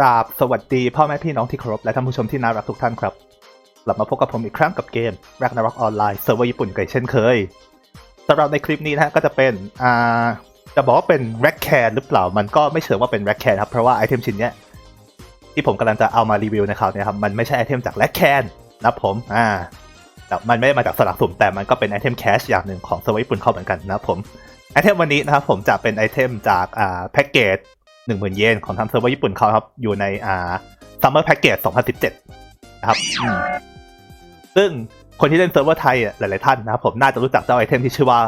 ราบสวัสดีพ่อแม่พี่น้องที่เคารพและท่านผู้ชมที่น่ารักทุกท่านครับ กลับมาพบกับผมอีกครั้งกับเกม Ragnarok Online เซิร์ฟเวอร์ญี่ปุ่นกันเช่นเคยสำหรับในคลิปนี้นะก็จะเป็นอ่าจะบอกว่าเป็น r a c k a n หรือเปล่ามันก็ไม่เชิงว่าเป็น r a c k a n ครับ เพราะว่าไอเทมชิ้นเนี้ยที่ผมกำลังจะเอามารีวิวในคราวเนี้ยครับมันไม่ใช่ไอเทมจาก r a c k a n นนะผมอ่าแต่มันไม่ได้มาจากสลักสุ่มแต่มันก็เป็นไอเทมแคชอย่างหนึ่งของเซิร์ฟเวอร์ญี่ปุ่นเขาเหมือนกันนะผมไอเทมวันนี้นะครับผมจะเป็นไอเทมจากอ่าแพ็กเกจ หนึ่งหมื่นเยนของทางเซิร์ฟเวอร์ญี่ปุ่นเขาครับ อยู่ในอ่าซัมเมอร์แพ็กเกจ2017 นะครับ ซึ่งคนที่เล่นเซิร์ฟเวอร์ไทยหลาย ๆ ท่านนะครับผมน่าจะรู้จักเจ้าไอเทมที่ชื่อว่า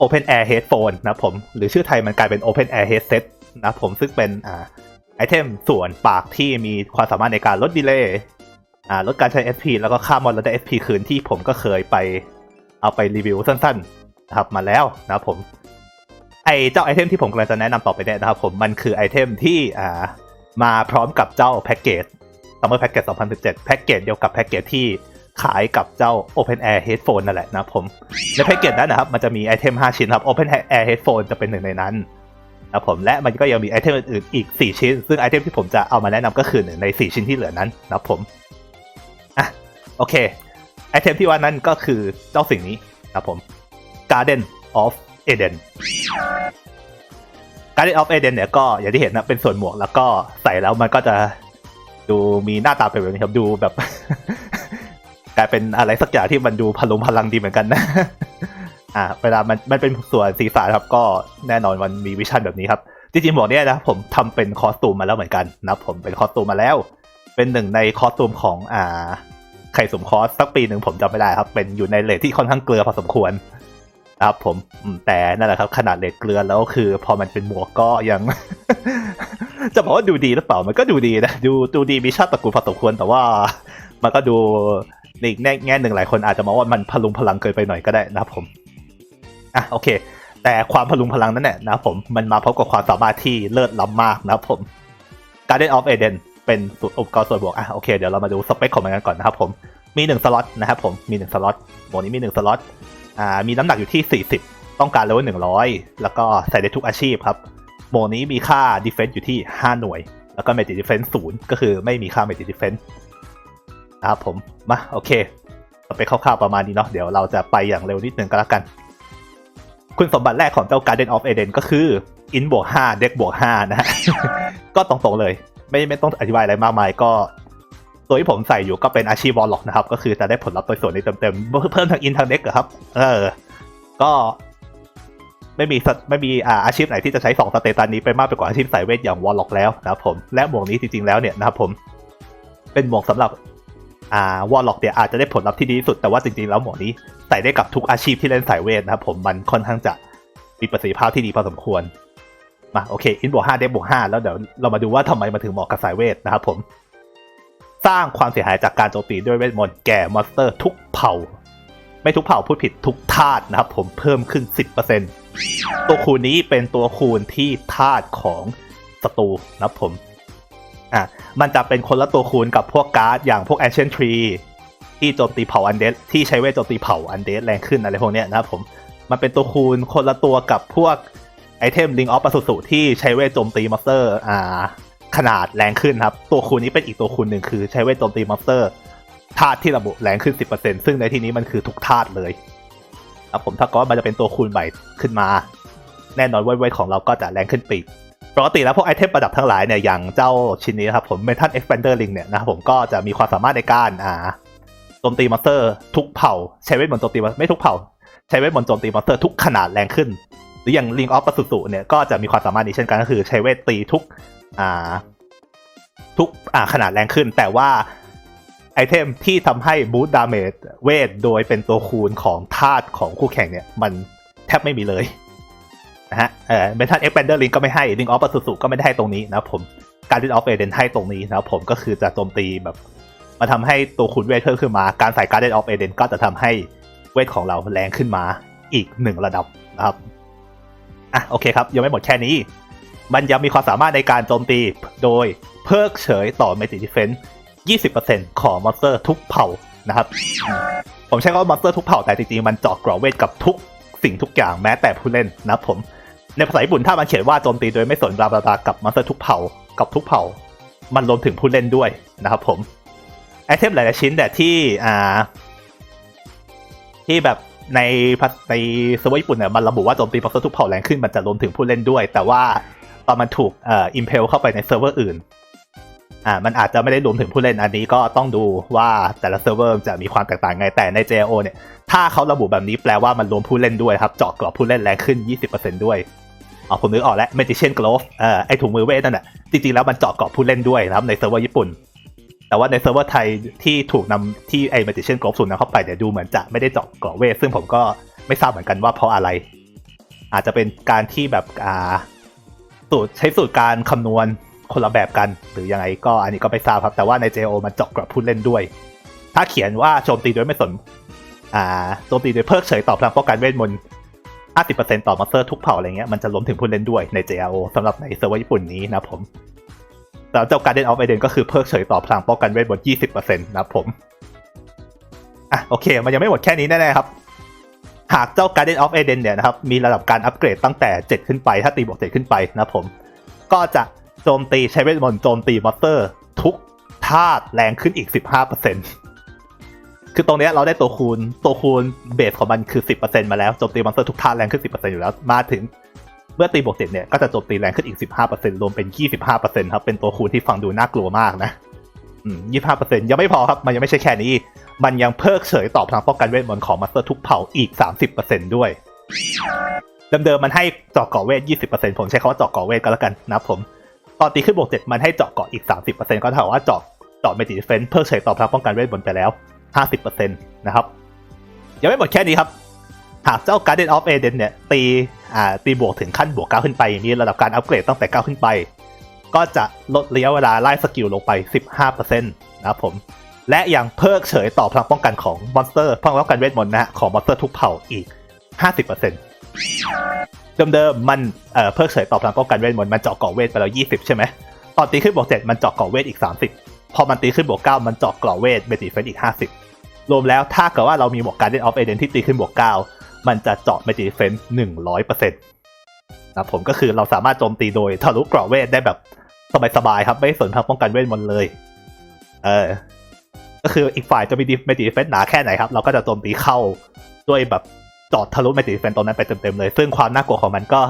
Open Air Headphone นะผม หรือชื่อไทยมันกลายเป็น Open Air Headset นะผมซึ่งเป็นอ่าไอเทมส่วนปากที่มีความสามารถในการลดดีเลย์อ่าลดการใช้ SP แล้วก็ค่ามอนแล้วได้ SP คืนที่ผมก็เคยไปเอาไปรีวิวสั้น ๆ นะครับมาแล้วนะครับผม ไอเจ้าไอเทมที่ผมกำลังจะแนะนำต่อไปเนี่ยนะครับผมมันคือไอเทมที่อ่ามาพร้อมกับเจ้าแพ็กเกจ Summer Package 2017 แพ็กเกจเดียวกับแพ็กเกจที่ขายกับเจ้า Open Air Headphone นั่นแหละนะผม ในแพ็กเกจนั้นนะครับ มันจะมีไอเทม 5 ชิ้นครับ Open Air Headphone จะเป็นหนึ่งในนั้นนะผมและมันก็ยังมีไอเทมอื่นๆอีก 4 ชิ้น ซึ่งไอเทมที่ผมจะเอามาแนะนำก็คือหนึ่งใน 4 ชิ้นที่เหลือนั้นนะผมอะโอเคไอเทมที่ว่านั้นก็คือเจ้าสิ่งนี้นะผม Garden of Eden Garden of Eden เนี่ยก็อย่างที่เห็นนะเป็นส่วนหมวกแล้วก็ใส่แล้วมันก็จะดูมีหน้าตาเป็นแบบนี้ครับดูแบบ กลายเป็นอะไรสักอย่างที่มันดูพลุงพลังดีเหมือนกันนะ อ่า เวลามันมันเป็นส่วนศีรษะครับ ก็แน่นอนมันมีวิชั่นแบบนี้ครับจริงๆหมวกเนี้ยนะผมทำเป็นคอสตูมมาแล้วเหมือนกันนะผมเป็นคอสตูมมาแล้ว เป็นหนึ่งในคอสตูมของอ่าไข่สมคอสสักปีหนึ่งผมจำไม่ได้ครับ เป็นอยู่ในเลทที่ค่อนข้างเกลือพอสมควร ครับผมแต่นั่นแหละครับ ขนาดเลทเกลือแล้วคือ พอมันเป็นหมวกก็ยัง จะบอกว่าดูดีหรือเปล่ามันก็ดูดีนะดูดูดีมีชาติตระกูลพอสมควรแต่ว่า มันก็ดูในอีกแง่หนึ่งหลายคนอาจจะมองว่ามันพลุงพลังเกินไปหน่อยก็ได้นะครับผมอะโอเค แต่ความพลุงพลังนั้นเนี่ยนะผมมันมาพร้อมกับความสามารถที่เลิศล้ำมากนะครับผม Garden of Eden เป็นสูตรอุปกรณ์ส่วนบวกอะโอเคเดี๋ยวเรามาดูสเปคของมันกันก่อนนะครับผมมีหนึ่งสล็อตนะครับผมมีหนึ่งสล็อตโหมดนี้มีหนึ่งสล็อต อ่ามีน้ำหนักอยู่ที่ 40 ต้องการเลเวล100 แล้วก็ใส่ได้ทุกอาชีพครับ โหมดนี้มีค่า defense อยู่ที่ 5 หน่วย แล้วก็ magic defense 0 ก็คือไม่มีค่า magic defense นะครับผม มา โอเคสเปคคร่าวๆประมาณนี้เนาะเดี๋ยวเราจะไปอย่างเร็วนิดนึงก็แล้วกัน คุณสมบัติแรกของเจ้า Garden of Eden ก็คือ in บวก5 deck บวก5นะฮะ ก็ตรงๆเลย ไม่ไม่ต้องอธิบายอะไรมากมายก็ ตัวที่ผมใส่อยู่ก็เป็นอาชีพวอลล็อกนะครับ ก็คือจะได้ผลลัพธ์โดยส่วนนี้เต็มๆ เพิ่มทางอินทางเด็กครับ เออ ก็ไม่มีไม่มีอาอาชีพไหนที่จะใช้สองสเตตันนี้ไปมากไปกว่าอาชีพสายเวทอย่างวอลล็อกแล้วนะครับผม และหมวกนี้จริงๆแล้วเนี่ยนะครับผม เป็นหมวกสำหรับอ่าวอลล็อกเนี่ยอาจจะได้ผลลัพธ์ที่ดีที่สุด แต่ว่าจริงๆแล้วหมวกนี้ใส่ได้กับทุกอาชีพที่เล่นสายเวทนะครับผมมันค่อนข้างจะมีประสิทธิภาพที่ดีพอสมควรมาโอเคอินบวกห้าเดบวกห้าแล้วเดี๋ยวเรามาดูว่าทำไมมันถึงเหมาะกับสายเวทนะครับผม สร้างความเสียหายจากการโจมตีด้วยเวทมนต์แก่มอนสเตอร์ทุกเผ่า ไม่ทุกเผ่าพูดผิดทุกธาตุนะครับ ผมเพิ่มขึ้น 10%ตัวคูณนี้เป็นตัวคูณที่ธาตุของศัตรูนะครับผมอะมันจะเป็นคนละตัวคูณกับพวกการ์ดอย่างพวก Ancient Tree ที่โจมตีเผ่าอันเดสที่ใช้เวทโจมตีเผ่าอันเดสแรงขึ้นอะไรพวกเนี้ยนะครับผมมันเป็นตัวคูณคนละตัวกับพวกไอเทม Ring of ป a สุสุที่ใช้เวทโจมตีมอสเตอร์อ่า ขนาดแรงขึ้นครับ ตัวคูณนี้เป็นอีกตัวคูณหนึ่งคือใช้เวทโจมตีมอนสเตอร์ธาตุที่ระบุแรงขึ้น 10%ซึ่งในที่นี้มันคือทุกธาตุเลยครับผมถ้าก็มันจะเป็นตัวคูณใหม่ขึ้นมา แน่นอนเวทของเราก็จะแรงขึ้นปีกปกติแล้วพวกไอเทมประดับทั้งหลายเนี่ยอย่างเจ้าชิ้นนี้ครับผมเมทัลเอ็กซ์แพนเดอร์ลิงเนี่ยนะครับผมก็จะมีความสามารถในการอ่าโจมตีมอนสเตอร์ทุกเผ่า ใช้เวทมนต์โจมตีไม่ทุกเผ่า ใช้เวทมนต์โจมตีมอนสเตอร์ทุกขนาดแรงขึ้น หรืออย่างลิงออฟปสุสุเนี่ยก็จะมีความสามารถนี้เช่นกันก็คือใช้เวทตีทุก อ่า ทุกอ่าขนาดแรงขึ้น แต่ว่าไอเทมที่ทำให้บูตดาเมจเวทโดยเป็นตัวคูณของธาตุของคู่แข่งเนี่ย มันแทบไม่มีเลยนะฮะเออเมทัลเอ็กแพนเดอร์ลิงก็ไม่ให้ลิงออฟปสุสุก็ไม่ได้ให้ตรงนี้นะผมการดินออฟเอเดนให้ตรงนี้นะผมก็คือจะโจมตีแบบมาทำให้ตัวคูณเวทเพิ่มขึ้นมา การใส่การดินออฟเอเดนก็จะทำให้เวทของเราแรงขึ้นมาอีกหนึ่งระดับนะครับอะโอเคครับ ยังไม่หมดแค่นี้ มันยังมีความสามารถในการโจมตีโดยเพิกเฉยต่อ Magic Defense 20%ของมอนสเตอร์ทุกเผ่านะครับ ผมใช้คำว่ามอนสเตอร์ทุกเผ่าแต่จริงๆ มันเจาะกรอบเวทกับทุกสิ่งทุกอย่างแม้แต่ผู้เล่นนะครับผม ในภาษาญี่ปุ่นถ้ามันเขียนว่าโจมตีโดยไม่สนบลาบลาบากับมอนสเตอร์ทุกเผ่ากับทุกเผ่า มันรวมถึงผู้เล่นด้วยนะครับผมไอเทมหลายๆชิ้นแต่ที่อ่า ที่แบบในในเซิร์ฟเวอร์ญี่ปุ่นเนี่ยมันระบุว่าโจมตีมอนสเตอร์ทุกเผ่าแรงขึ้นมันจะรวมถึงผู้เล่นด้วย แต่ว่า ตอนมันถูกเอ่ออิมเพลเข้าไปในเซิร์ฟเวอร์อื่นอ่ามันอาจจะไม่ได้รวมถึงผู้เล่นอันนี้ก็ต้องดูว่าแต่ละเซิร์ฟเวอร์จะมีความแตกต่างไงแต่ใน JO เนี่ย ถ้าเขาระบุแบบนี้แปลว่ามันรวมผู้เล่นด้วยครับ เจาะกรอบผู้เล่นแรงขึ้น 20%ด้วยอ๋อผมนึกออกแล้ว Magician Glove เอ่อไอถุงมือเวทนั่นแหละจริงๆแล้วมันเจาะกรอบผู้เล่นด้วยนะครับในเซิร์ฟเวอร์ญี่ปุ่น แต่ว่าในเซิร์ฟเวอร์ไทยที่ถูกนำที่ไอ้ Magician Glove สูนนำเข้าไปเนี่ยดูเหมือนจะไม่ได้เจาะกรอบเวทซึ่งผมก็ไม่ทราบเหมือนกันว่าเพราะอะไร อาจจะเป็นการที่แบบอ่า สูตรใช้สูตรการคำนวณคนละแบบกัน หรือยังไงก็อันนี้ก็ไม่ทราบครับ แต่ว่าใน JO มันเจาะกรอบผู้เล่นด้วย ถ้าเขียนว่าโจมตีโดยไม่สน อ่าโจมตีโดยเพิกเฉยต่อพลังป้องกันเวทมนต์50%ต่อมอนสเตอร์ทุกเผ่าอะไรเงี้ยมันจะรวมถึงผู้เล่นด้วยใน JRO สำหรับในเซิร์ฟเวอร์ญี่ปุ่นนี้นะผมแล้วเจ้า Garden of Eden ก็คือเพิกเฉยต่อพลังป้องกันเวทมนต์20%นะผมอะโอเค มันยังไม่หมดแค่นี้แน่ๆครับ หากเจ้า Garden of Eden เนี่ยนะครับมีระดับการอัปเกรดตั้งแต่ 7 ขึ้นไป ถ้าตีบวก 7 ขึ้นไปนะผม ก็จะโจมตีใช้เวทมนต์โจมตีมอนสเตอร์ ทุกธาตุแรงขึ้นอีก 15%คือตรงนี้เราได้ตัวคูณตัวคูณเบสของมันคือ 10%มาแล้วโจมตีมอนสเตอร์ทุกท่าแรงขึ้น 10%อยู่แล้วมาถึงเมื่อตีบวกเจ็ดเนี่ยก็จะโจมตีแรงขึ้นอีก 15%รวมเป็น 25%ครับเป็นตัวคูณที่ฟังดูน่ากลัวมากนะ ยี่ห้าเปอืม25%ยังไม่พอครับ มันยังไม่ใช่แค่นี้ มันยังเพิกเฉยต่อพลังป้องกันเวทมนต์ของมอนสเตอร์ทุกเผ่าอีก30%ด้วย เดิมๆมันให้เจาะเกาะเวท20%ผมใช้คำว่าเจาะเกาะเวทก็แล้วกันนะครับผม ตอนตีขึ้นบวกเจ็ดมันให้เจาะเกาะอีก30%ก็เท่ากับว่าเจาะเจาะเมจิเฟนเพิกเฉยต่อพลังป้องกันเวทมนต์ไปแล้ว50%นต์นะครับ ยังไม่หมดแค่นี้ครับ หากเจ้า Garden of Eden เนี่ยตีอ่าตีบวกถึงขั้นบวก9ขึ้นไป มีระดับการอัปเกรดตั้งแต่9ขึ้นไป ก็จะลดระยะเวลาไล่สกิลลงไป 15%นะครับผม และยังเพิกเฉยต่อพลังป้องกันของมอนสเตอร์พลังป้องกันเวทมนต์นะฮะของมอนสเตอร์ทุกเผ่าอีก 50%เดิมๆมันเอ่อเพิกเฉยต่อพลังป้องกันเวทมนต์มันเจาะเกราะเวทไปแล้ว 20 ใช่ไหมตอนตีขึ้นบวก 7 มันเจาะเกราะเวทอีก 30 พอมันตีขึ้นบวก 9 มันเจาะเกราะเวทเมจิเฟนอีก 50 รวมแล้วถ้าเกิดว่าเรามีหมวกการเดนออฟเอเดนที่ตีขึ้นบวก 9 มันจะเจาะเมจิเฟน100%นะผมก็คือเราสามารถโจมตีโดยทะลุเกราะเวทได้แบบ สบายๆครับ ไม่สนพลังป้องกันเวทมนต์เลย เออ ก็คืออีกฝ่ายจะมีเมจิเฟนหนาแค่ไหนครับ เราก็จะโจมตีเข้าด้วยแบบจอดทะลุเมจิเฟนตรงนั้นไปเต็มๆเลย ซึ่งความน่ากลัวของมันก็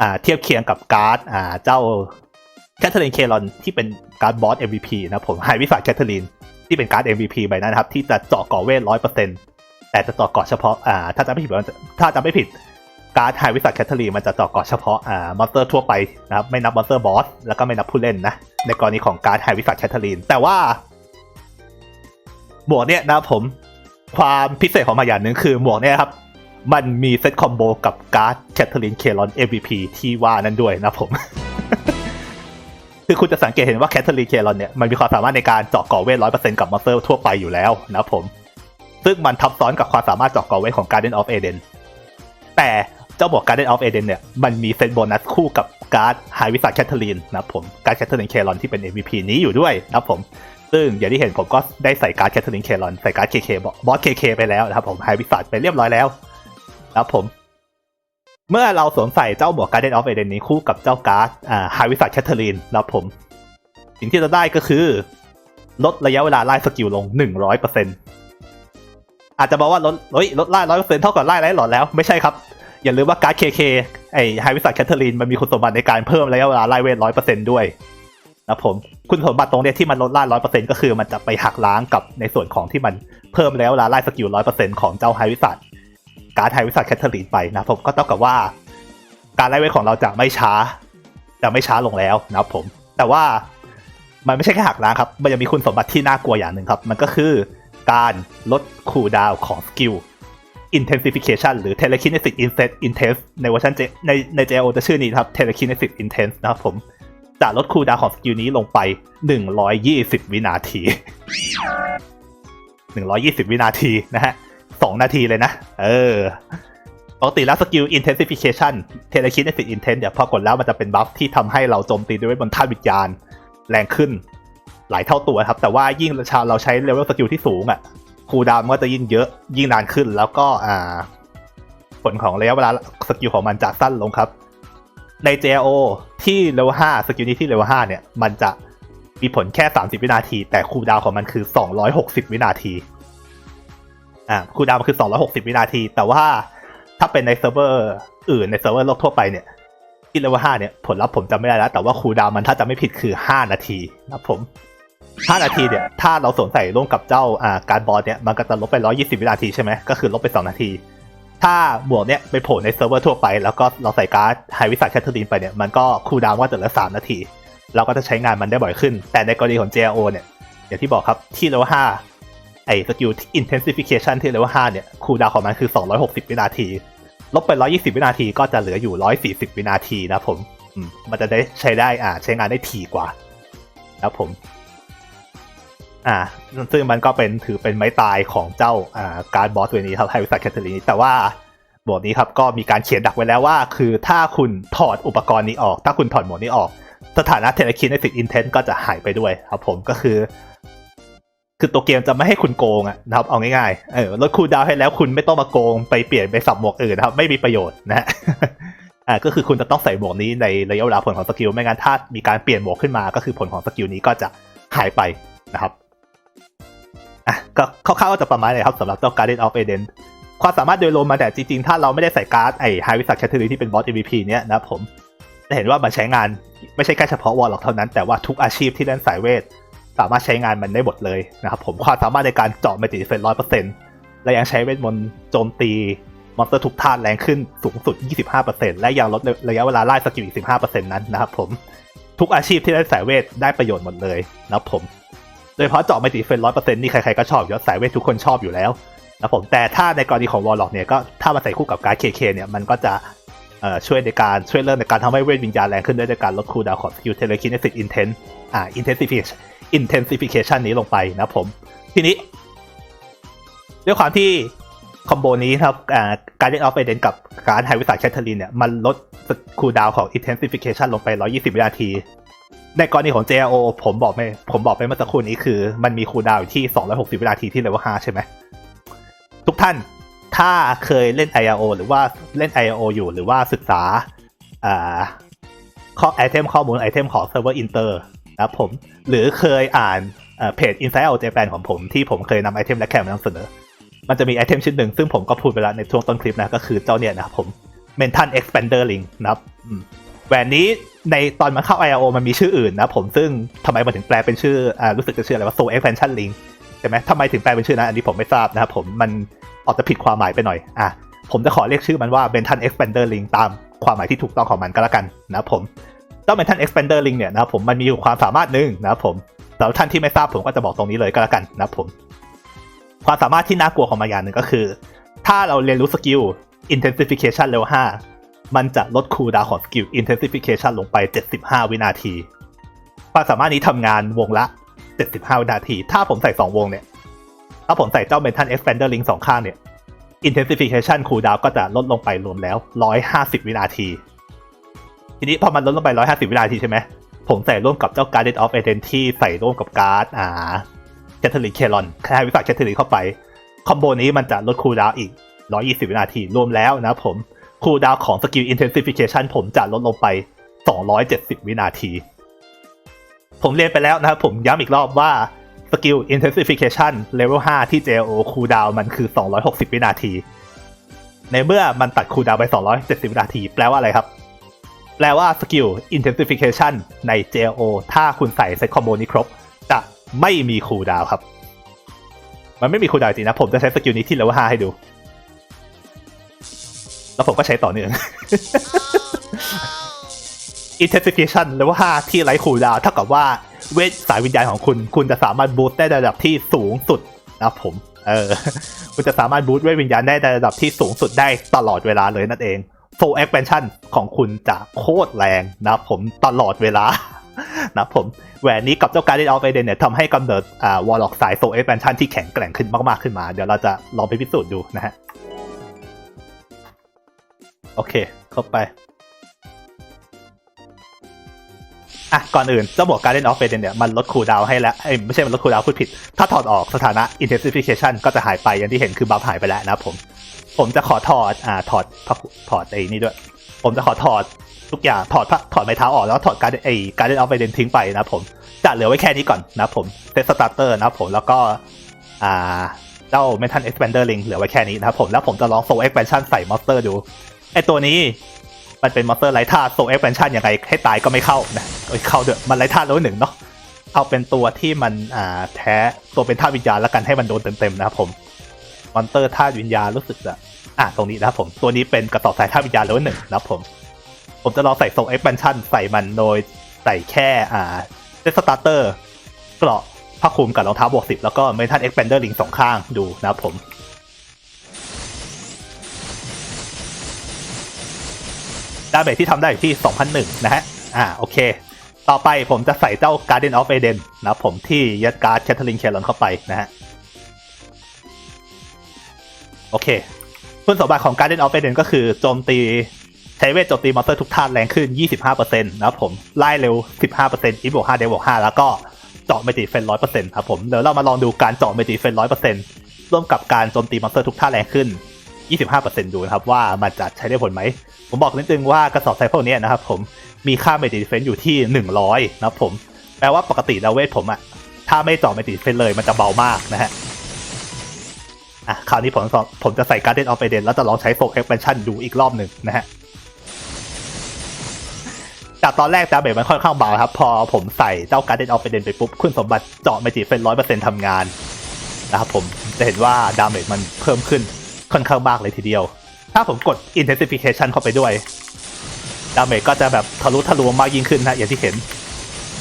อ่า เทียบเคียงกับการ์ด อ่า เจ้าแคทเธอรีนเคลอนที่เป็นการ์ดบอส MVP นะผมไฮวิสาแคทเธอรีนที่เป็นการ์ด MVP ใบนั้นนะครับ ที่จะเจาะกาะเวทร้อยเปอร์เซ็นต์แต่จะเจาะกาะเฉพาะ อ่า ถ้าจำไม่ผิดถ้าจำไม่ผิด การ์ดไฮวิสาแคทเธอรีนมันจะเจาะเกาะเฉพาะอ่ามอนสเตอร์ทั่วไปนะครับไม่นับมอนสเตอร์บอสแล้วก็ไม่นับผู้เล่นนะ ในกรณีของการ์ดไฮวิสาแคทเธอรีนแต่ว่าหมวกเนี่ยนะผมความพิเศษของมันอย่างหนึ่งคือหมวกเนี่ยครับมันมีเซตคอมโบกับการ์ดแคทเธอรีนเคลอน MVP ที่ว่านั้นด้วยนะผม คือคุณจะสังเกตเห็นว่าแคทเธอรีนเคลอนเนี่ยมันมีความสามารถในการเจาะกาะเวทร้อยเปอร์เซ็นต์กับมอนสเตอร์ทั่วไปอยู่แล้วนะผม ซึ่งมันทับซ้อนกับความสามารถเจาะกาะเวทของ Garden of Eden แต่ เจ้าบอก Garden of Eden เนี่ย มันมีเซตโบนัสคู่กับการ์ดไฮวิสาแคทเธอรีนนะผม การ์ดแคทเธอรีนเคลอนที่เป็น MVP นี้อยู่ด้วยนะผม ซึ่งอย่างที่เห็นผมก็ได้ใส่การ์ดแคทเธอรีนเคลอนใส่การ์ดเคเคบอสเคเคไปแล้วนะครับผมไฮวิสาไปเรียบร้อยแล้วนะผม เมื่อเราสวมใส่เจ้าหมวก Garden of Eden นี้คู่กับเจ้าการ์ดไฮวิสาแคทเธอรีนนะผม สิ่งที่จะได้ก็คือ ลดระยะเวลาไล่สกิลลง 100%อาจจะบอกว่าลดเฮ้ยลดไล่ร้อยเปอร์เซ็นต์เท่ากับไล่ไร้หลอดแล้วไม่ใช่ครับ อย่าลืมว่าการ์ดเคเคไอไฮวิสัทแคทเธอรีนมันมีคุณสมบัติในการเพิ่มระยะเวลาไล่เวทร้อยเปอร์เซ็นต์ด้วยนะผมคุณสมบัติตรงเนี้ยที่มันลดไล่ร้อยเปอร์เซ็นต์ก็คือมันจะไปหักล้างกับในส่วนของที่มันเพิ่มระยะเวลาไล่สกิลร้อยเปอร์เซ็นต์ของเจ้าไฮวิสัทการ์ดไฮวิสัทแคทเธอรีนไปนะผมก็เท่ากับว่า การไล่เวทของเราจะไม่ช้าจะไม่ช้าลงแล้วนะผม แต่ว่ามันไม่ใช่แค่หักล้างครับ มันยังมีคุณสมบัติที่น่ากลัวอย่างหนึ่งครับ มันก็คือการลดคูลดาวของสกิล intensification หรือ telekinetic Inset- intense ในเวอร์ชันในใน JO จะชื่อนี้ครับ telekinetic intense นะครับผมจะลดคูลดาวของสกิลนี้ลงไป 120 วินาที 120 วินาทีนะฮะ2นาทีเลยนะ เออปกติแล้วสกิล intensification telekinetic intense เนี่ยพอกดแล้วมันจะเป็นบัฟที่ทำให้เราโจมตีด้วยเวทบนธาตุวิญญาณแรงขึ้น หลายเท่าตัวครับ แต่ว่ายิ่งเราใช้เลเวลสกิลที่สูงอะ่ะ คูลดาวน์มันก็จะยิ่งเยอะยิ่งนานขึ้น แล้วก็อ่า ผลของระยะเวลาสกิลของมันจะสั้นลงครับ ใน JO ที่เลเวล5สกิลนี้ที่เลเวล5เนี่ย มันจะมีผลแค่ 30 วินาที แต่คูลดาวน์ของมันคือ 260 วินาทีอ่าคูลดาวน์มันคือ 260 วินาที แต่ว่าถ้าเป็นในเซิร์ฟเวอร์อื่นในเซิร์ฟเวอร์โลกทั่วไปเนี่ยที่เลเวล5เนี่ยผลลัพธ์ผมจำไม่ได้แล้ว แต่ว่าคูลดาวน์มันถ้าจะไม่ผิดคือ 5 นาทีนะครับผม 5 นาทีเนี่ย ถ้าเราสวมใส่ร่วมกับเจ้าอ่าการบอลเนี่ย มันก็จะลบไป 120 วินาทีใช่ไหม ก็คือลบไป 2 นาที ถ้าหมวกเนี่ยไปโผล่ในเซิร์ฟเวอร์ทั่วไป แล้วก็เราใส่การ์ดไฮวิสัทแคทเธอรีนไปเนี่ย มันก็คูลดาวน์ว่าจะเหลือ3นาที เราก็จะใช้งานมันได้บ่อยขึ้น แต่ในกรณีของ JRO เนี่ย อย่างที่บอกครับ ที่เลเวล5ไอ้สกิล intensification ที่เลเวล5เนี่ย คูลดาวน์ของมันคือ 260 วินาที ลบไป 120 วินาที ก็จะเหลืออยู่ 140 วินาทีนะผม มันจะได้ใช้ได้อ่าใช้งานได้ถี่กว่านะผม อ่า ซึ่งมันก็เป็นถือเป็นไม้ตายของเจ้าอ่าการบอสตัวนี้ครับไฮวิสัทแคทเธอรีนแต่ว่าบทนี้ครับก็มีการเขียนดักไว้แล้วว่า คือถ้าคุณถอดอุปกรณ์นี้ออก ถ้าคุณถอดหมวกนี้ออก สถานะเทเลคินในสิกอินเทนก็จะหายไปด้วยครับผมก็คือ คือตัวเกมจะไม่ให้คุณโกงอะนะครับเอาง่ายๆเออลดคูดาวให้แล้วคุณไม่ต้องมาโกง ไปเปลี่ยนไปสับหมวกอื่นนะครับ ไม่มีประโยชน์นะฮะอ่าก็คือคุณจะต้องใส่หมวกนี้ในระยะเวลาผลของสกิลไม่งั้นถ้ามีการเปลี่ยนหมวกขึ้นมา ก็คือผลของสกิลนี้ก็จะหายไปนะครับ อะก็คร่าวๆก็จะประมาณนี้ครับสำหรับเจ้า Guardian of Eden ความสามารถโดยรวมมาแต่จริงๆ ถ้าเราไม่ได้ใส่การ์ดไอ้ High Wizard Category ที่เป็นบอส MVP เนี้ยนะผมจะเห็นว่ามันใช้งานไม่ใช่แค่เฉพาะวอลล็อกเท่านั้นแต่ว่าทุกอาชีพที่เล่นสายเวท สามารถใช้งานมันได้หมดเลยนะครับผมความสามารถในการเจาะเมจิเฟนร้อยเปอร์เซ็นต์และยังใช้เวทมนต์โจมตีมอนสเตอร์ทุกธาตุแรงขึ้นสูงสุด 25%และยังลดระยะเวลาไล่สกิลอีก 15%นั้นนะครับผมทุกอาชีพที่เล่นสายเวทได้ประโยชน์หมดเลยนะครับผม ดยเฉพาะเจาะเมจิเฟนร้อยเปอร์เซ็นต์นี่ใครๆก็ชอบอยู่แล้วสายเวททุกคนชอบอยู่แล้วนะผมแต่ถ้าในกรณีของวอลล็อกเนี่ยก็ถ้ามาใส่คู่กับการ์ดเคเคเนี่ยมันก็จะช่วยในการช่วยเริ่มในการทำให้เวทวิญญาณแรงขึ้นด้วยในการลดคูลดาวน์ของสกิลเทเลคิน e สิกอินเทนอ่า intensification intensification นี้ลงไปนะผม ทีนี้ ด้วยความที่คอมโบนี้ครับการเล่นออฟเอเดนกับการไฮวิสัทแคทเธอรีนเนี่ย มันลดคูลดาวน์ของ intensification ลงไป 120 วินาที ในกรณีของ JRO ผมบอกไม่ผมบอกไปเมื่อสักครู่นี้คือ มันมีคูลดาวอยู่ที่ 260 วินาทีที่เลเวล5ใช่ไหม ทุกท่านถ้าเคยเล่น IRO หรือว่าเล่น IRO อยู่หรือว่าศึกษาข้อไอเทมข้อมูลไอเทมของเซิร์ฟเวอร์อินเตอร์นะผม หรือเคยอ่านเพจ Inside Out Japan ของผมที่ผมเคยนำไอเทมและแคมมานำเสนอ มันจะมีไอเทมชิ้นหนึ่งซึ่งผมก็พูดไปแล้วในช่วงต้นคลิปนะ ก็คือเจ้าเนี่ยนะครับผม Mental Expander Ring นะครับ แหวนนี้ในตอนมันเข้า IRO มันมีชื่ออื่นนะผมซึ่งทำไมมันถึงแปลเป็นชื่ออ่ารู้สึกจะชื่ออะไรว่า Soul Expansion Ring ใช่ไหมทำไมถึงแปลเป็นชื่อนั้นอันนี้ผมไม่ทราบนะครับผมมันออกจะผิดความหมายไปหน่อยอะผมจะขอเรียกชื่อมันว่า Mental Expander Ring ตามความหมายที่ถูกต้องของมันก็แล้วกันนะผมเจ้า Mental Expander Ring เนี่ยนะผมมันมีอยู่ความสามารถหนึ่งนะผมสำหรับท่านที่ไม่ทราบผมก็จะบอกตรงนี้เลยก็แล้วกันนะผม ความสามารถที่น่ากลัวของมันอย่างหนึ่งก็คือ ถ้าเราเรียนรู้สกิล intensification level 5 มันจะลดคูลดาวของสกิล intensification ลงไป 75 วินาที ความสามารถนี้ทำงานวงละ 75 วินาที ถ้าผมใส่ 2 วงเนี่ย ถ้าผมใส่เจ้า Mental Expander Link สองข้างเนี่ย intensification cooldown ก็จะลดลงไปรวมแล้ว 150 วินาที ทีนี้พอมันลดลงไป 150 วินาทีใช่ไหม ผมใส่ร่วมกับเจ้า Guardian of Eden ที่ใส่ร่วมกับการ์ดอ่าแคทเธอรีนเคลอนแค่วิสัทแคทเธอรีนเข้าไป คอมโบนี้มันจะลดคูลดาวอีก 120 วินาที รวมแล้วนะผม คูลดาวของสกิล intensification ผมจะลดลงไป 270 วินาที ผมเรียนไปแล้วนะครับ ผมย้ำอีกรอบว่าสกิล intensification level 5 ที่ JO คูลดาวมันคือ 260 วินาที ในเมื่อมันตัดคูลดาวไป 270 วินาที แปลว่าอะไรครับ แปลว่าสกิล intensification ใน JO ถ้าคุณใส่เซตคอมโบนี้ครบ จะไม่มีคูลดาวครับ มันไม่มีคูลดาวจริงนะ ผมจะใช้สกิลนี้ที่เลเวล5ให้ดู แล้วผมก็ใช้ต่อเนื่อง intensification เลเวล5ที่ไร้คูลดาวน์เท่ากับว่าเวทสายวิญญาณของคุณ คุณจะสามารถบูสต์ได้ในระดับที่สูงสุดนะครับผม เออ คุณจะสามารถบูสต์เวทวิญญาณได้ในระดับที่สูงสุดได้ตลอดเวลาเลยนั่นเอง full expansion ของคุณจะโคตรแรงนะครับผมตลอดเวลานะครับผมแหวนนี้กับเจ้าการ d ด n of Eden เนี่ยทำให้กำเนิดอ่าวอลล็อกสายโซเอ็กแ a นชั่นที่แข็งแกร่งขึ้นมากๆขึ้นมา เดี๋ยวเราจะลองไปพิสูจน์ดูนะฮะ โอเค เข้าไป อะ ก่อนอื่นเจ้าหมวก Guardian of Eden เนี่ย มันลดคูลดาวให้แล้วเอ้ยไม่ใช่มันลดคูลดาวพูดผิด ถ้าถอดออกสถานะ intensification ก็จะหายไป อย่างที่เห็นคือบัฟหายไปแล้วนะผม ผมจะขอถอด อ่า ถอดถอดไอ้นี่ด้วย ผมจะขอถอดทุกอย่างถอดพระถอดไม้เท้าออกแล้วถอดการไอ้ Guardian of Eden ทิ้งไปนะผมจะเหลือไว้แค่นี้ก่อนนะผมเซตสตาร์เตอร์นะผมแล้วก็อ่าเจ้า Mental Expander Ring เหลือไว้แค่นี้นะผมแล้วผมจะลองโซ Expansion ใส่มอนสเตอร์ดู ไอตัวนี้มันเป็นมอนสเตอร์ไรท่าโซ Expansion ยังไงให้ตายก็ไม่เข้านะเอ้ยเข้าเถอะมันไรท่าแล้วหนึ่งเนาะเอาเป็นตัวที่มันอ่าแท้ตัวเป็นท่าตุวิญญาณแล้วกันให้มันโดนเต็มๆนะครับผมมอนเตอร์ท่าตุวิญญาณรู้สึกจะอ่าตรงนี้นะครับผมตัวนี้เป็นกระสอบสายท่าตุวิญญาณเลเวลหนึ่งนะครับผม ผมจะลองใส่โซ Expansion ใส่มันโดยใส่แค่อ่าเซตสตาร์เตอร์เกราะผ้าคลุมกับรองเท้าบวกสิบแล้วก็เมทัลเอ็กแพนเดอร์ลิงสองข้างดูนะครับผม ดาเมจที่ทำได้อยู่ที่ 2001 นะฮะ อ่า โอเค ต่อไปผมจะใส่เจ้า Guardian of Eden นะผมที่ยัดการ์ดแคทเธอรีนเคลอนเข้าไปนะฮะ โอเค คุณสมบัติของ Guardian of Eden ก็คือโจมตีใช้เวทโจมตีมอนสเตอร์ทุกท่านแรงขึ้น 25%นะครับผม ไล่เร็ว 15%อีบวก5เดบวก5แล้วก็เจาะเมจิเฟน100%ครับผม เดี๋ยวเรามาลองดูการเจาะเมจิเฟน100%ร่วมกับการโจมตีมอนสเตอร์ทุกท่านแรงขึ้น 25%ดูนะครับว่ามันจะใช้ได้ผลไหม ผมบอกนิดนึงว่ากระสอบไซพวกเนี้ยนะครับผมมีค่าเมจิเฟนอยู่ที่ 100 นะครับผม แปลว่าปกติแล้วเวทผมอะถ้าไม่จาะเมจิเฟนเลยมันจะเบามากนะฮะอะคราวนี้ผมผมจะใส่การ์เดนออฟเอเดนแล้วจะลองใช้โฟกเอ็กซ์แพนชั่นดูอีกรอบหนึ่งนะฮะจากตอนแรกดาเมจมันค่อนข้างเบาครับ พอผมใส่เจ้าการ์เดนออฟเดนไปปุ๊บ คุณสมบัติเจาะเมจิเฟนร้อยเปอร์เซ็นต์ทำงานนะครับผมจะเห็นว่าดาเมจมันเพิ่มขึ้น ค่อนข้างมากเลยทีเดียว ถ้าผมกด intensification เข้าไปด้วยดาเมจก็จะแบบทะลุทะลวงมากยิ่งขึ้นนะอย่างที่เห็น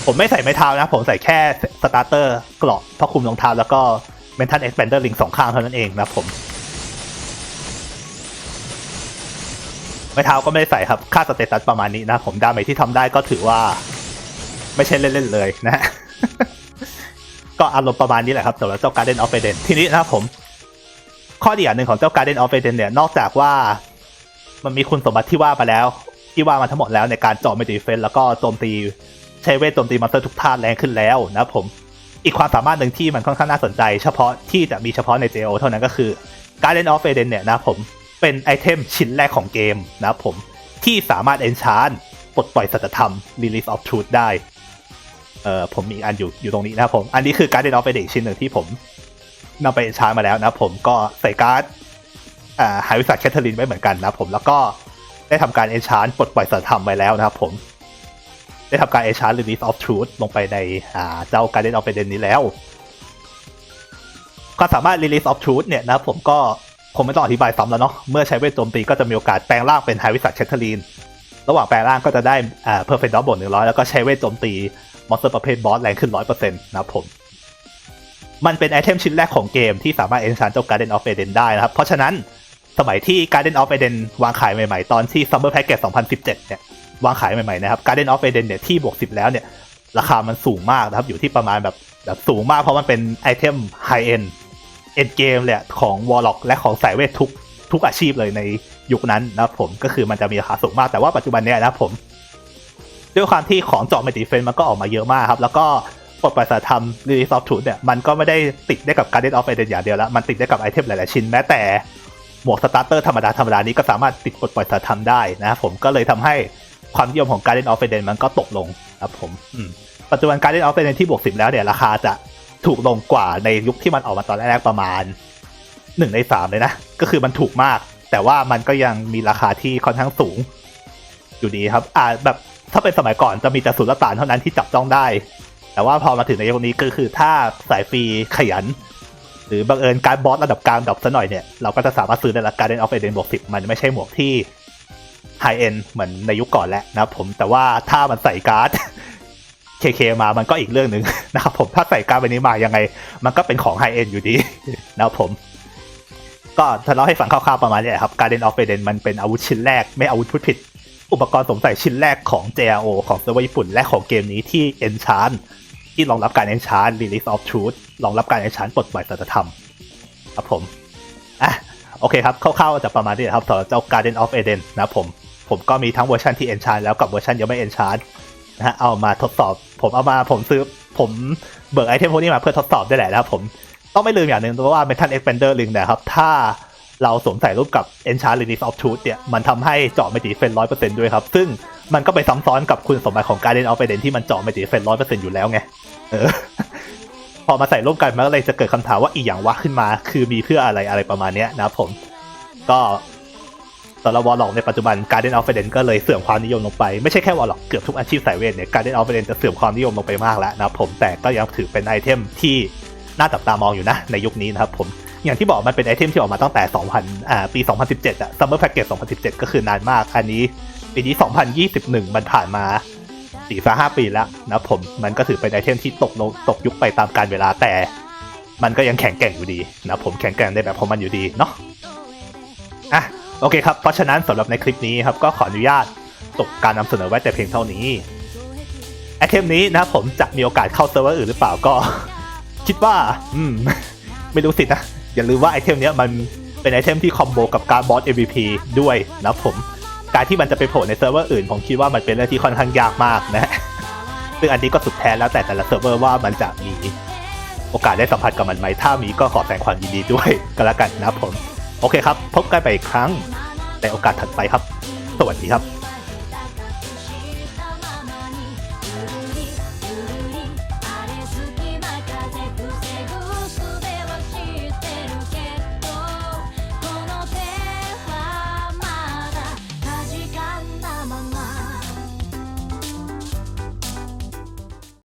ผมไม่ใส่ไม้เท้านะ ผมใส่แค่สตาร์เตอร์เกราะผ้าคลุมรองเท้าแล้วก็ mental expander ring สองข้างเท่านั้นเองนะผม ไม้เท้าก็ไม่ได้ใส่ครับค่าสเตตัสประมาณนี้นะ ผมดาเมจที่ทำได้ก็ถือว่า ไม่ใช่เล่นๆเลยนะก็อารมณ์ประมาณนี้แหละครับสำหรับเจ้า Garden of Eden ทีนี้นะผม ข้อดีอย่างหนึ่งของเจ้า Garden of Eden เนี่ยนอกจากว่ามันมีคุณสมบัติที่ว่ามาแล้ว ที่ว่ามาทั้งหมดแล้วในการเจาะเมจิเฟนแล้วก็โจมตีใช้เวทโจมตีมอนสเตอร์ทุกท่าแรงขึ้นแล้วนะผมอีกความสามารถหนึ่งที่มันค่อนข้างน่าสนใจ เฉพาะที่จะมีเฉพาะใน JO เท่านั้นก็คือ Garden of Eden เนี่ยนะผมเป็นไอเทมชิ้นแรกของเกมนะผมที่สามารถ enchant ปลดปล่อยสัจธรรม Release of Truth ได้เออผมมีอันอยู่อยู่ตรงนี้นะผม อันนี้คือ Garden of Eden ชิ้นหนึ่งที่ผม นำไป enchant มาแล้วนะผมก็ใส่การ์ดอ่าหายวิสัชแคทเธอรีนไว้เหมือนกันนะผมแล้วก็ได้ทำการ enchant ปลดปล่อยสัจธรรมไว้แล้วนะครับผม ได้ทำการ enchant Release of Truth ลงไปในอ่าเจ้า Garden of Eden นี้แล้วความสามารถ Release of Truth เนี่ยนะผมก็คงไม่ต้องอธิบายซ้ำแล้วเนาะเมื่อใช้เวทโจมตีก็จะมีโอกาสแปลงร่างเป็นไฮวิสัชแคทเธอรีนระหว่างแปลงร่างก็จะได้อ่า perfect dodge บวกหนึ่งร้อยแล้วก็ใช้เวทโจมตีมอนสเตอร์ประเภทบอสแรงขึ้นร้อยเปอร์เซ็นต์นะครับผม มันเป็นไอเทมชิ้นแรกของเกมที่สามารถ enchant เจ้า Garden of Eden ได้นะครับ เพราะฉะนั้นสมัยที่ Garden of Eden วางขายใหม่ๆ ตอนที่ Summer Package 2017 เนี่ย วางขายใหม่ๆ นะครับ Garden of Eden เนี่ยที่บวก 10 แล้วเนี่ย ราคามันสูงมากนะครับ อยู่ที่ประมาณแบบแบบสูงมากเพราะมันเป็นไอเทมไฮเอ็นเอ็นเกมเลยอะของวอลล็อกและของสายเวททุกทุกอาชีพเลยในยุคนั้นนะครับผมก็คือมันจะมีราคาสูงมากแต่ว่าปัจจุบันเนี้ยนะครับผม ด้วยความที่ของเจาะเมจิเฟนมันก็ออกมาเยอะมากครับ แล้วก็ ปลดปล่อยสารธรรม Release of Truth เนี่ยมันก็ไม่ได้ติดได้กับ Guardian of Eden อย่างเดียวแล้ว มันติดได้กับไอเทมหลาย ๆ ชิ้น แม้แต่หมวกสตาร์เตอร์ธรรมดาธรรมดานี้ก็สามารถติดปลดปล่อยสารธรรมได้นะครับผมก็เลยทำให้ความนิยมของ Guardian of Eden มันก็ตกลงนะครับผมปัจจุบันการเล่นออฟเป็นที่บวกสิบแล้วเนี่ยราคาจะถูกลงกว่าในยุคที่มันออกมาตอนแรกประมาณหนึ่งในสามเลยนะ ก็คือมันถูกมาก แต่ว่ามันก็ยังมีราคาที่ค่อนข้างสูง อยู่ดีครับ อ่าแบบถ้าเป็นสมัยก่อนจะมีแต่สุลต่านเท่านั้นที่จับต้องได้ แต่ว่าพอมาถึงในยุคนี้ก็คือถ้าสายฟรีขยัน หรือบังเอิญการบอสระดับกลางดรอปซะหน่อยเนี่ย เราก็จะสามารถซื้อได้ละการเล่นออฟเอเดนบวกสิบมันไม่ใช่หมวกที่ไฮเอ็นเหมือนในยุคก่อนแล้วนะครับผมแต่ว่าถ้ามันใส่การ์ดเคเคมามันก็อีกเรื่องหนึ่งนะครับผมถ้าใส่การ์ดใบนี้มายังไง มันก็เป็นของไฮเอ็นอยู่ดีนะครับผม ก็ถ้าเราให้ฟังคร่าวๆประมาณนี้ครับ Garden of Eden มันเป็นอาวุธชิ้นแรก ไม่อาวุธพูดผิด อุปกรณ์สวมใส่ชิ้นแรกของ JRO ของเซิร์ฟเวอร์ญี่ปุ่นและของเกมนี้ที่ Enchant ที่รองรับการ Enchant Release of Truth รองรับการ Enchant ปลดปล่อยสัจธรรม ครับผม อะ โอเคครับ คร่าวๆจะประมาณนี้นะครับสำหรับเจ้า Garden of Eden นะผม ผมก็มีทั้งเวอร์ชันที่ Enchant แล้วกับเวอร์ชันยังไม่ Enchant นะฮะ เอามาทดสอบ ผมเอามาผมซื้อ ผมเบิกไอเทมพวกนี้มาเพื่อทดสอบได้แหละนะครับผม ต้องไม่ลืมอย่างหนึ่งเพราะว่า Metal Expander Ring เนะครับ ถ้าเราสวมใส่รูปกับ Enchant Release of Truth เนี่ย มันทำให้เจาะเมจิเฟนร้อยเปอร์เซ็นต์ด้วยครับ ซึ่งมันก็ไปซ้ำซ้อนกับคุณสมบัติของ Guardian of Eden ที่มันเจาะเมจิเฟนร้อยเปอร์เซ็นต์อยู่แล้วไง เออ พอมาใส่ร่วมกันมันก็เลยจะเกิดคำถามว่าอีหยังวะขึ้นมา คือมีเพื่ออะไรอะไรประมาณเนี้ยนะผม ก็สำหรับวอลล็อกในปัจจุบัน Garden of Eden ก็เลยเสื่อมความนิยมลงไป ไม่ใช่แค่วอลล็อกเกือบทุกอาชีพสายเวทเนี่ย Garden of Eden จะเสื่อมความนิยมลงไปมากแล้วนะผมแต่ก็ยังถือเป็นไอเทมที่น่าจับตามองอยู่นะ ในยุคนี้นะครับผมอย่างที่บอกมันเป็นไอเทมที่ออกมาตั้งแต่ 2000 อ่า ปี 2017อะ Summer Package 2017 ก็คือนานมาก อันนี้ปีนี้ 2021 มันผ่านมา สี่ห้าปีแล้วนะผมมันก็ถือเป็นไอเทมที่ตกลงตกยุคไปตามกาลเวลาแต่ มันก็ยังแข็งแกร่งอยู่ดีนะผมแข็งแกร่งในแบบของมันอยู่ดีเนาะอะโอเคครับเพราะฉะนั้นสำหรับในคลิปนี้ครับก็ขออนุญาตจบการนำเสนอไว้แต่เพียงเท่านี้ไอเทมนี้นะผมจะมีโอกาสเข้าเซิร์ฟเวอร์อื่นหรือเปล่าก็ คิดว่า อืม ไม่รู้สินะ อย่าลืมว่าไอเทมเนี้ยมันเป็นไอเทมที่คอมโบกับการบอส MVP ด้วยนะผม การที่มันจะไปโผล่ในเซิร์ฟเวอร์อื่น ผมคิดว่ามันเป็นเรื่องที่ค่อนข้างยากมากนะ ซึ่งอันนี้ก็สุดแท้แล้วแต่แต่ละเซิร์ฟเวอร์ว่ามันจะมีโอกาสได้สัมผัสกับมันไหม ถ้ามีก็ขอแสดงความยินดีด้วยก็แล้วกันนะผม โอเคครับ พบกันไปอีกครั้งในโอกาสถัดไปครับ สวัสดีครับ